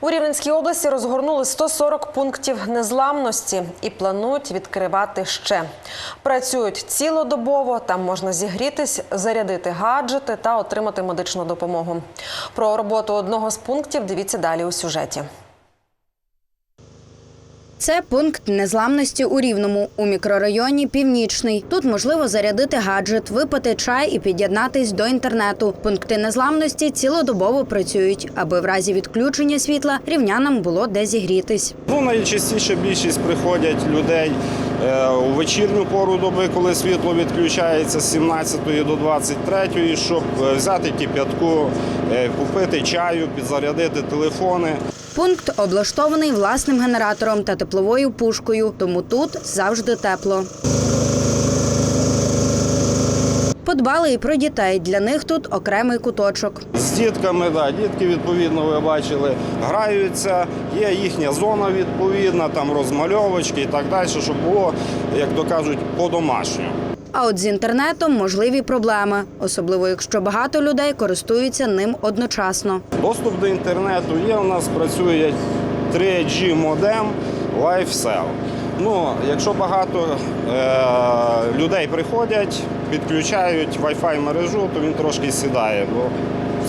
У Рівненській області розгорнули 140 пунктів незламності і планують відкривати ще. Працюють цілодобово, там можна зігрітись, зарядити гаджети та отримати медичну допомогу. Про роботу одного з пунктів дивіться далі у сюжеті. Це пункт незламності у Рівному у мікрорайоні Північний. Тут можливо зарядити гаджет, випити чай і під'єднатись до інтернету. Пункти незламності цілодобово працюють, аби в разі відключення світла рівнянам було де зігрітись. Ну, найчастіше більшість приходять людей е, у вечірню пору доби, коли світло відключається з 17 до 23, щоб е, взяти кип'ятку, е, купити чаю, підзарядити телефони. Пункт облаштований власним генератором та тепловою пушкою, тому тут завжди тепло. Подбали і про дітей. Для них тут окремий куточок. З дітками, да, дітки, відповідно, ви бачили, граються, є їхня зона відповідна, там розмальовочки і так далі, щоб було, як то кажуть, по-домашньому. А от з інтернетом можливі проблеми, особливо якщо багато людей користуються ним одночасно. Доступ до інтернету є. У нас працює 3G модем LifeCell. Ну, якщо багато е- людей приходять, підключають Wi-Fi мережу, то він трошки сідає, бо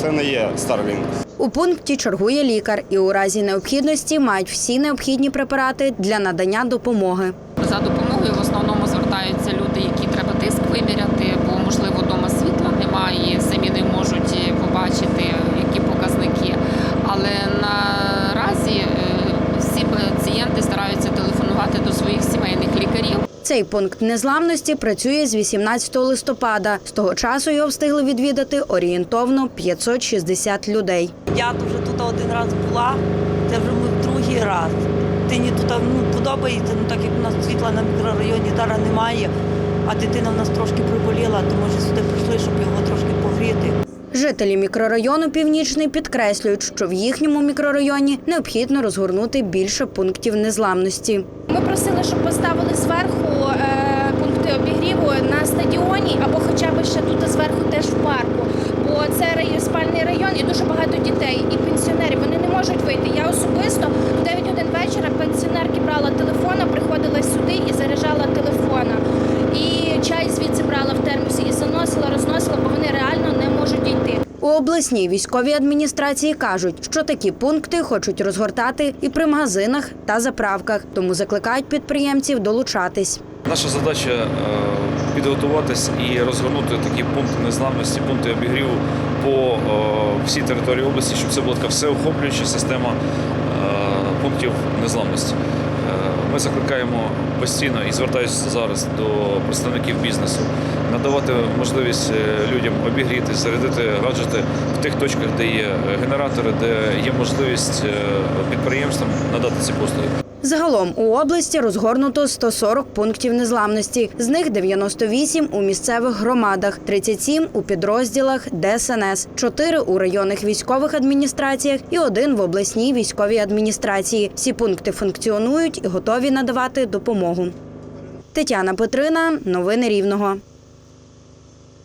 це не є Starlink. У пункті чергує лікар і у разі необхідності мають всі необхідні препарати для надання допомоги. За допомогою в основному звертаються виміряти, бо можливо вдома світла немає, і самі не можуть е, побачити, які показники. Але наразі е, всі пацієнти стараються телефонувати до своїх сімейних лікарів. Цей пункт незламності працює з 18 листопада. З того часу його встигли відвідати орієнтовно 560 людей. Я вже тут один раз була, це вже ми другий раз. Дитині тут ну, подобається, ну так як у нас світла на мікрорайоні зараз немає, а дитина в нас трошки приболіла, то ми вже сюди прийшли, щоб його трошки погріти. Жителі мікрорайону Північний підкреслюють, що в їхньому мікрорайоні необхідно розгорнути більше пунктів незламності. Ми просили, щоб поставили зверху е, пункти обігріву на стадіоні або хоча б ще тут зверху теж в парку. Бо це спальний район і дуже багато дітей і пенсіонерів. Вони не можуть вийти. Я особисто в 9 годин вечора пенсіонерки брала телефона, приходила сюди і заряджала телефона. І чай звідси брала в термосі і заносила, розносила, бо вони реально не можуть дійти. У обласній військовій адміністрації кажуть, що такі пункти хочуть розгортати і при магазинах та заправках, тому закликають підприємців долучатись. Наша задача е, підготуватись і розгорнути такі пункти незламності, пункти обігріву по е, всій території області, щоб це була така всеохоплююча система е, пунктів незламності. Е, Ми закликаємо постійно і звертаюся зараз до представників бізнесу надавати можливість е, людям обігріти, зарядити гаджети в тих точках, де є генератори, де є можливість е, підприємствам надати ці послуги. Загалом у області розгорнуто 140 пунктів незламності. З них 98 у місцевих громадах, 37 у підрозділах ДСНС, 4 у районних військових адміністраціях і один в обласній військовій адміністрації. Всі пункти функціонують і готові надавати допомогу. Тетяна Петрина, новини Рівного.